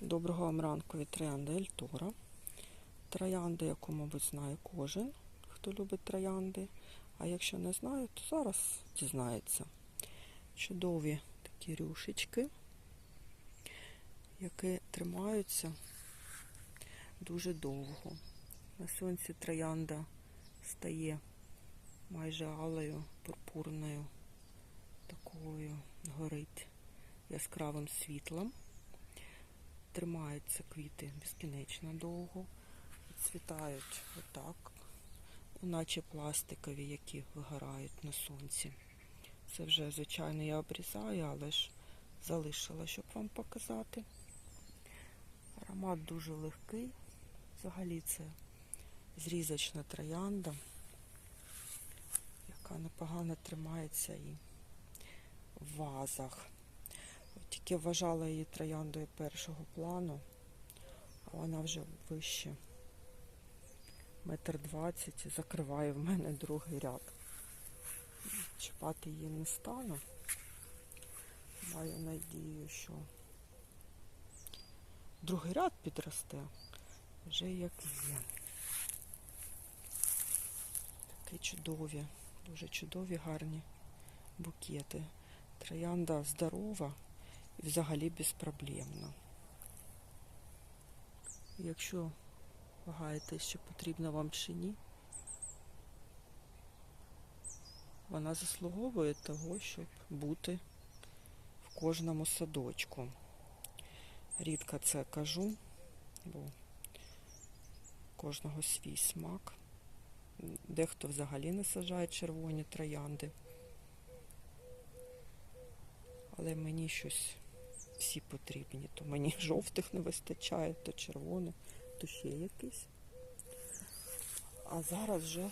Доброго вам ранку від троянди Ельтора. Троянди, яку, мабуть, знає кожен, хто любить троянди. А якщо не знає, то зараз дізнається. Чудові такі рюшечки, які тримаються дуже довго. На сонці троянда стає майже алею, пурпурною, такою горить яскравим світлом. Тримаються квіти безкінечно довго, цвітають отак, наче пластикові, які вигорають на сонці. Це вже, звичайно, я обрізаю, але ж залишила, щоб вам показати. Аромат дуже легкий. Взагалі це зрізочна троянда, яка непогано тримається і в вазах. Тільки вважала її трояндою першого плану, а вона вже вище метр двадцять і закриває в мене другий ряд. Чіпати її не стану. Маю надію, що другий ряд підросте вже як є. Такі чудові, дуже чудові, гарні букети. Троянда здорова і взагалі безпроблемна. Якщо вагаєте, що потрібно вам чи ні, вона заслуговує того, щоб бути в кожному садочку. Рідко це кажу, бо кожного свій смак. Дехто взагалі не сажає червоні троянди. Але мені щось всі потрібні. То мені жовтих не вистачає, то червоних, то ще якийсь. А зараз вже,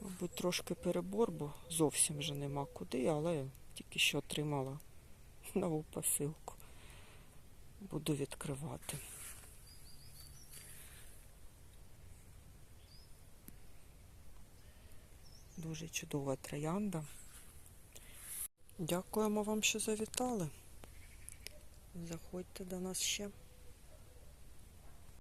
мабуть, трошки перебор, бо зовсім вже нема куди, але тільки що отримала нову посилку. Буду відкривати. Дуже чудова троянда. Дякуємо вам, що завітали. Заходьте до нас ще.